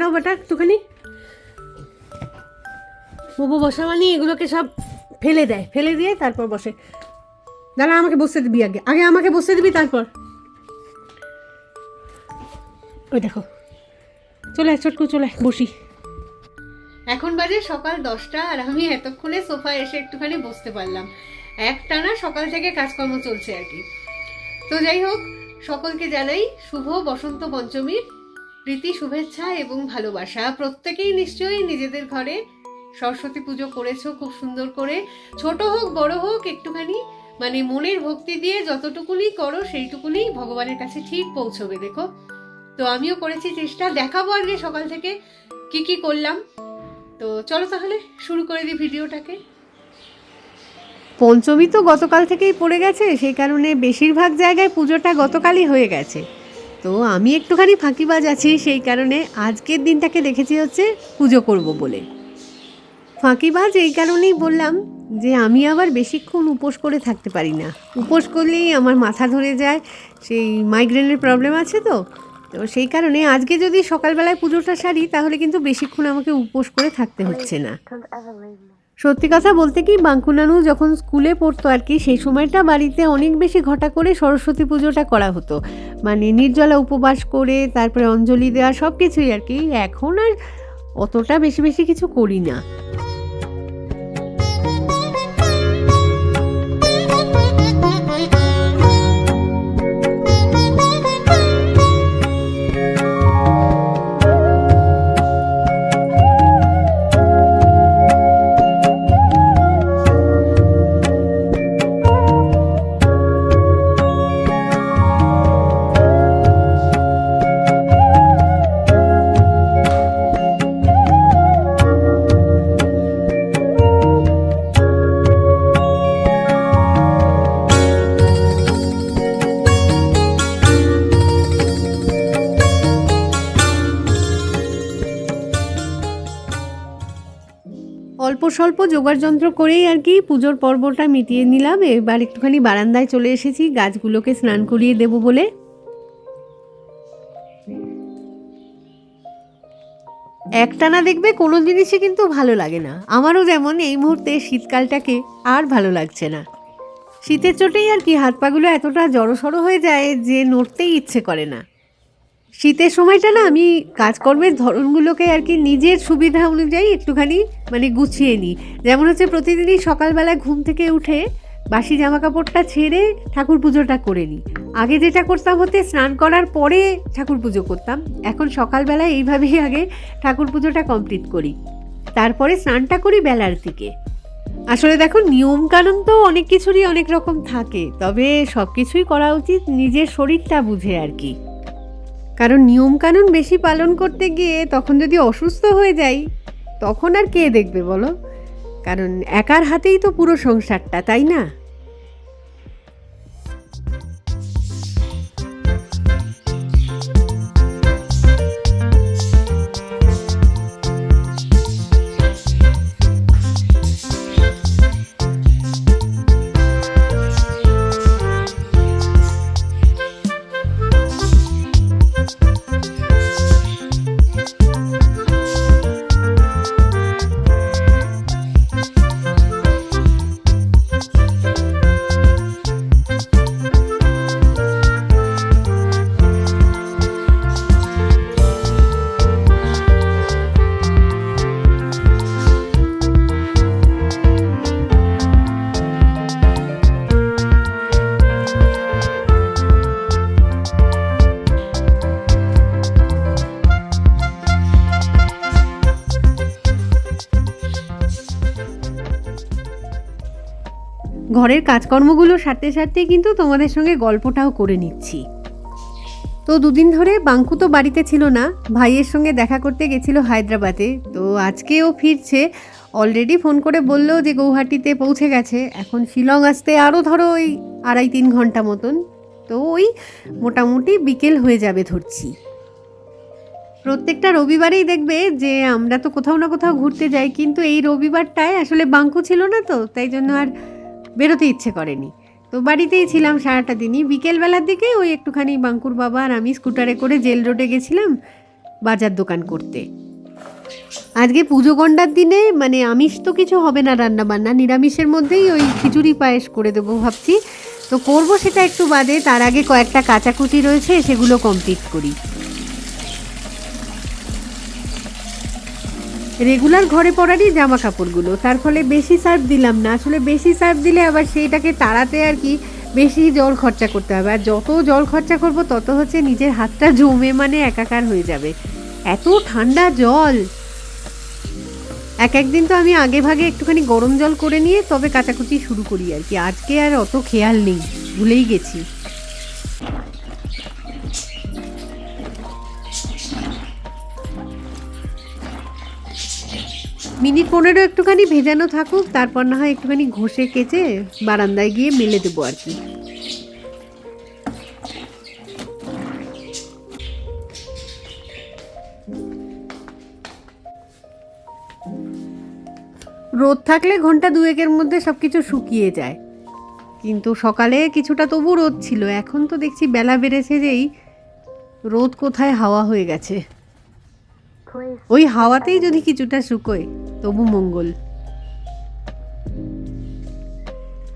দাও বেটা একটুখানি। বুবু বসা মানে এগুলোকে সব ফেলে দেয়, ফেলে দিয়ে তারপর বসে। দাঁড়া, আমাকে বসতে দিবি আগে আগে আমাকে বসতে দিবি তারপর। ওই দেখো, চলে আয়, ছোটকু, চলে বসি। এখন বাজে সকাল দশটা আর আমি এতক্ষণে সোফায় এসে একটুখানি বসতে পারলাম। একটানা সকাল থেকে কাজকর্ম চলছে আর কি। তো যাই হোক, সকলকে জানাই শুভ বসন্ত পঞ্চমীর প্রীতি শুভেচ্ছা এবং ভালোবাসা। প্রত্যেকেই নিশ্চয়ই নিজেদের ঘরে সরস্বতী পুজো করেছ খুব সুন্দর করে। ছোট হোক, বড় হোক, একটুখানি মানে মনের ভক্তি দিয়ে যতটুকুনি করো সেইটুকুনি ভগবানের কাছে ঠিক পৌঁছবে, দেখো। তো আমিও করেছি চেষ্টা। দেখাবো আজকে সকাল থেকে কি কি করলাম। তো চলো তাহলে শুরু করে দিই ভিডিওটাকে। পঞ্চমী তো গতকাল থেকেই পড়ে গেছে, সেই কারণে বেশিরভাগ জায়গায় পুজোটা গতকালই হয়ে গেছে। তো আমি একটুখানি ফাঁকিবাজ আছি সেই কারণে আজকের দিনটাকে দেখেছি হচ্ছে পুজো করব বলে। ফাঁকিবাজ এই কারণেই বললাম যে আমি আবার বেশিক্ষণ উপোস করে থাকতে পারি না। উপোস করলেই আমার মাথা ধরে যায়, সেই মাইগ্রেনের প্রবলেম আছে তো। তো সেই কারণে আজকে যদি সকালবেলায় পুজোটা সারি, তাহলে কিন্তু বেশিক্ষণ আমাকে উপোস করে থাকতে হচ্ছে না। সত্যি কথা বলতে কি বাঙ্কুনানু যখন স্কুলে পড়তো আর কি, সেই সময়টা বাড়িতে অনেক বেশি ঘটা করে সরস্বতী পুজোটা করা হতো। মানে নির্জলা উপবাস করে, তারপরে অঞ্জলি দেওয়া সব কিছুই আর কি। এখন আর অতটা বেশি বেশি কিছু করি না। অল্প স্বল্প জোগাড় যন্ত্র করেই আর কি পুজোর পর্বটা মিটিয়ে নিলাম। এবার একটুখানি বারান্দায় চলে এসেছি, গাছগুলোকে স্নান করিয়ে দেব বলে। একটানা দেখবে কোনো জিনিসই কিন্তু ভালো লাগে না। আমারও যেমন এই মুহূর্তে শীতকালটাকে আর ভালো লাগছে না। শীতের চোটেই আর কি হাত পাগুলো এতটা জড়সড়ো হয়ে যায় যে নড়তেই ইচ্ছে করে না। শীতের সময়টা না আমি কাজকর্মের ধরনগুলোকে আর কি নিজের সুবিধা অনুযায়ী একটুখানি মানে গুছিয়ে নিই। যেমন হচ্ছে প্রতিদিনই সকালবেলা ঘুম থেকে উঠে বাসি জামা কাপড়টা ছেড়ে ঠাকুর পুজোটা করে নিই। আগে যেটা করতাম হতে স্নান করার পরে ঠাকুর পুজো করতাম। এখন সকালবেলা এইভাবেই আগে ঠাকুর পুজোটা কমপ্লিট করি। তারপরে স্নানটা করি বেলার দিকে। আসলে দেখো নিয়ম কানুন তো অনেক কিছুরই অনেক রকম থাকে। তবে সব কিছুই করা উচিত নিজের শরীরটা বুঝে আর কি। কারণ নিয়মকানুন বেশি পালন করতে গিয়ে তখন যদি অসুস্থ হয়ে যাই, তখন আর কে দেখবে বলো? কারণ একার হাতেই তো পুরো সংসারটা, তাই না? ঘরের কাজকর্মগুলো সারতে সারতে কিন্তু তোমাদের সঙ্গে গল্পটাও করে নিচ্ছি। তো দুদিন ধরে বাঙ্কু তো বাড়িতে ছিল না, ভাইয়ের সঙ্গে দেখা করতে গেছিল হায়দ্রাবাদে। তো আজকেও ফিরছে অলরেডি ফোন করে বলল যে গৌহাটিতে পৌঁছে গেছে। এখন শিলং আসতে আরও ধরো ওই আড়াই তিন ঘণ্টা মতন। তো ওই মোটামুটি বিকেল হয়ে যাবে ধরছি। প্রত্যেকটা রবিবারেই দেখবে যে আমরা তো কোথাও না কোথাও ঘুরতে যাই, কিন্তু এই রবিবারটায় আসলে বাঙ্কু ছিল না তো, তাই জন্য আর বেরোতে ইচ্ছে করেনি। তো বাড়িতেই ছিলাম সারাটা দিনই। বিকেলবেলার দিকে ওই একটুখানি বাঙ্কুর বাবা আর আমি স্কুটারে করে জেল রোডে গেছিলাম বাজার দোকান করতে। আজকে পুজো গন্ডার দিনে মানে আমিষ তো কিছু হবে না রান্না বান্না নিরামিষের মধ্যেই ওই খিচুড়ি পায়েস করে দেবো ভাবছি। তো করব সেটা একটু বাদে, তার আগে কয়েকটা কাচাকুচি রয়েছে সেগুলো কমপ্লিট করি। রেগুলার ঘরে পরারই জামা কাপড়গুলো তার ফলে বেশি সার্ফ দিলাম না। আসলে বেশি সার্ফ দিলে আবার সেইটাকে তাড়াতে আর কি বেশি জল খরচা করতে হবে। আর যত জল খরচা করব, তত হচ্ছে নিজের হাতটা জমে মানে একাকার হয়ে যাবে। এত ঠান্ডা জল! এক একদিন তো আমি আগে ভাগে একটুখানি গরম জল করে নিয়ে তবে কাচাকুচি শুরু করি আর কি। আজকে আর অত খেয়াল নেই। ভুলেই গেছি। মিনিট পনেরো একটুখানি ভেজানো থাকুক, তারপর না হয় একটুখানি ঘষে কেচে বারান্দায় গিয়ে মেলে দেবো আর কি। রোদ থাকলে ঘণ্টা দুয়েকের মধ্যে সব কিছু শুকিয়ে যায়। কিন্তু সকালে কিছুটা তবু রোদ ছিল, এখন তো দেখছি বেলা বেড়েছে যেই রোদ কোথায় হাওয়া হয়ে গেছে। ওই হাওয়াতেই যদি কিছুটা শুকোয়, তবু মঙ্গল।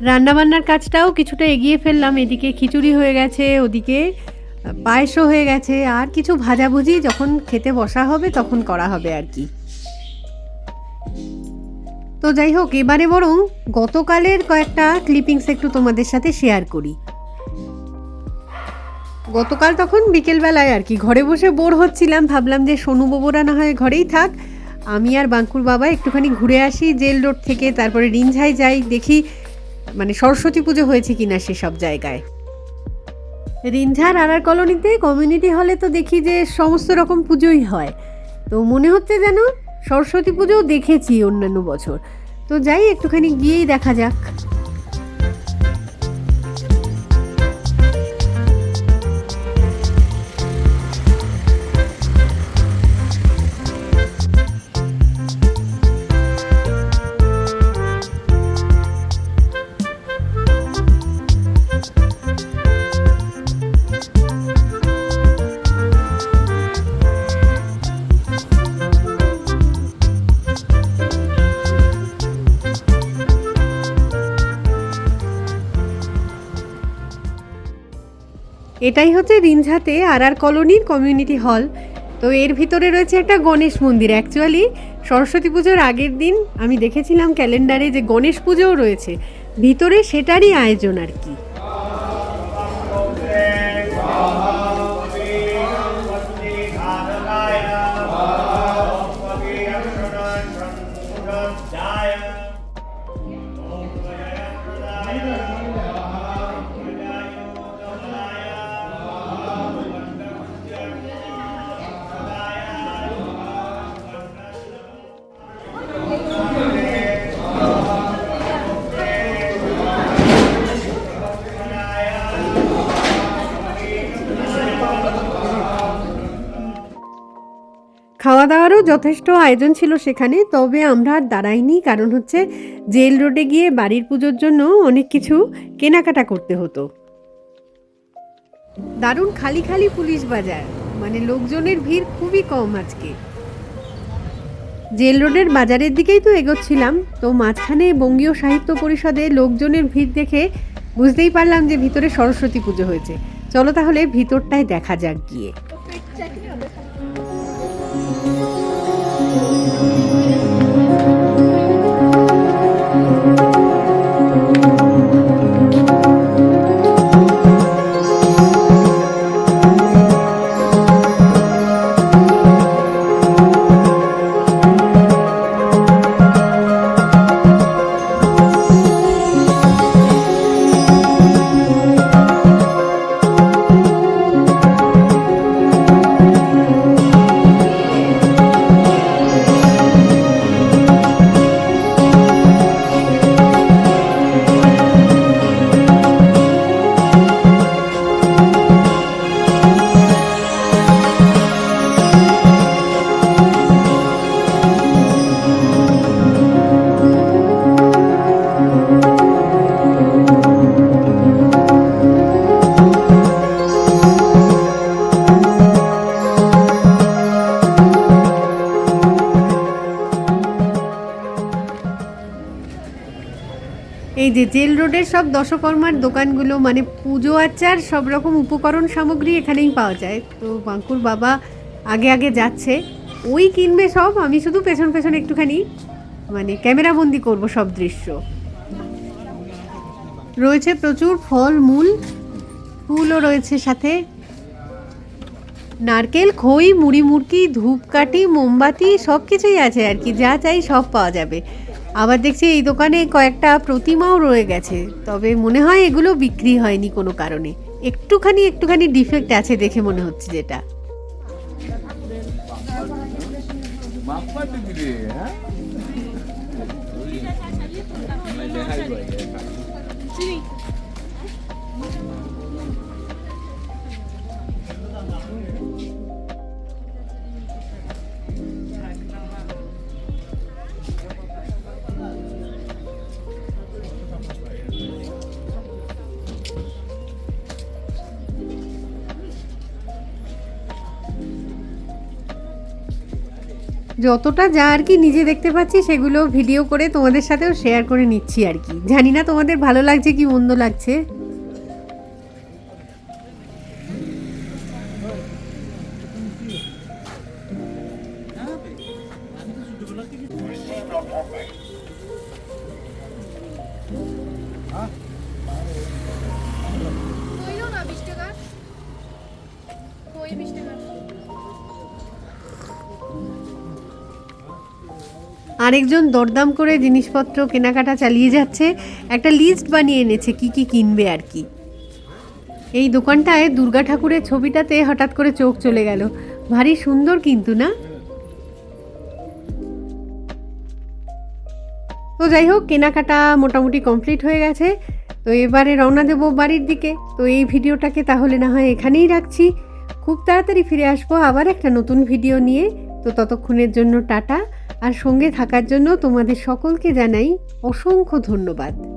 রান্নাবান্নার কাজটাও কিছুটা এগিয়ে ফেললাম। এদিকে খিচুড়ি হয়ে গেছে, ওদিকে পায়েসও হয়ে গেছে। আর কিছু ভাজাভুজি যখন খেতে বসা হবে, তখন করা হবে আর কি। তো যাই হোক, এবারে বরং গতকালের কয়েকটা ক্লিপিংস একটু তোমাদের সাথে শেয়ার করি। গতকাল তখন বিকেলবেলায় আর কি। ঘরে বসে বোর হচ্ছিলাম, ভাবলাম যে সোনু বাবুরা না হয় ঘরেই থাক। আমি আর বাঙ্কুর বাবা একটুখানি ঘুরে আসি জেল রোড থেকে, তারপরে রিনঝাই যাই, দেখি মানে সরস্বতী পুজো হয়েছে কিনা সেসব জায়গায়। রিনঝার আরার কলোনিতে কমিউনিটি হলে তো দেখি যে সমস্ত রকম পুজোই হয়। তো মনে হচ্ছে যেন সরস্বতী পুজোও দেখেছি অন্যান্য বছর। তো যাই, একটুখানি গিয়েই দেখা যাক। এটাই হচ্ছে রিনঝাতে আর আর কলোনির কমিউনিটি হল তো এর ভিতরে রয়েছে একটা গণেশ মন্দির। অ্যাকচুয়ালি সরস্বতী পুজোর আগের দিন আমি দেখেছিলাম ক্যালেন্ডারে যে গণেশ পুজোও রয়েছে। ভিতরে সেটারই আয়োজন আর কি। খাওয়া দাওয়ারও যথেষ্ট আয়োজন ছিল সেখানে, তবে আমরা আর দাঁড়াইনি। কারণ হচ্ছে জেল রোডে গিয়ে বাড়ির পুজোর জন্য অনেক কিছু কেনাকাটা করতে হতো। দারুণ খালি খালি পুলিশ বাজার। মানে লোকজনের ভিড় খুবই কম আজকে। জেল রোডের বাজারের দিকেই তো এগোচ্ছিলাম। তো মাঝখানে বঙ্গীয় সাহিত্য পরিষদে লোকজনের ভিড় দেখে বুঝতেই পারলাম যে ভিতরে সরস্বতী পুজো হয়েছে। চলো তাহলে ভিতরটায় দেখা যাক গিয়ে। Música এই যে জেল রোডের সব দশকর্মার দোকানগুলো মানে পুজো আচার, সব রকম উপকরণ সামগ্রী এখানেই পাওয়া যায়। তো বাঙ্কুর বাবা আগে আগে যাচ্ছে। ওই কিনবে সব, আমি শুধু পেছন পেছন একটুখানি মানে ক্যামেরাবন্দি করব সব দৃশ্য। রয়েছে প্রচুর ফল, মূল, ফুলও রয়েছে সাথে। নারকেল, খই, মুড়ি, মুড়কি, ধূপকাঠি, মোমবাতি সব কিছুই আছে আর কি। যা চাই সব পাওয়া যাবে। আবার দেখছি এই দোকানে কয়েকটা প্রতিমাও রয়ে গেছে। তবে মনে হয় এগুলো বিক্রি হয়নি কোনো কারণে। একটুখানি একটুখানি ডিফেক্ট আছে দেখে মনে হচ্ছে যেটা। যতটা যা আর কি নিজে দেখতে পাচ্ছি, সেগুলো ভিডিও করে তোমাদের সাথেও শেয়ার করে নিচ্ছি আর কি। জানি না তোমাদের ভালো লাগছে কি মন্দ লাগছে। না বিশ টাকা কই বিশ টাকা আরেকজন দরদাম করে জিনিসপত্র কেনাকাটা চালিয়ে যাচ্ছে। একটা লিস্ট বানিয়ে এনেছে, কি কি কিনবে আর কি। এই দোকানটায় দুর্গা ঠাকুরের ছবিটাতে হঠাৎ করে চোখ চলে গেল। ভারী সুন্দর কিন্তু, না? তো যাই হোক, কেনাকাটা মোটামুটি কমপ্লিট হয়ে গেছে। তো এবারে রওনা দেবো বাড়ির দিকে। তো এই ভিডিওটাকে তাহলে না হয় এখানেই রাখছি। খুব তাড়াতাড়ি ফিরে আসব আবার একটা নতুন ভিডিও নিয়ে। তো ততক্ষণের জন্য টাটা। আর সঙ্গে থাকার জন্য তোমাদের সকলকে জানাই অসংখ্য ধন্যবাদ।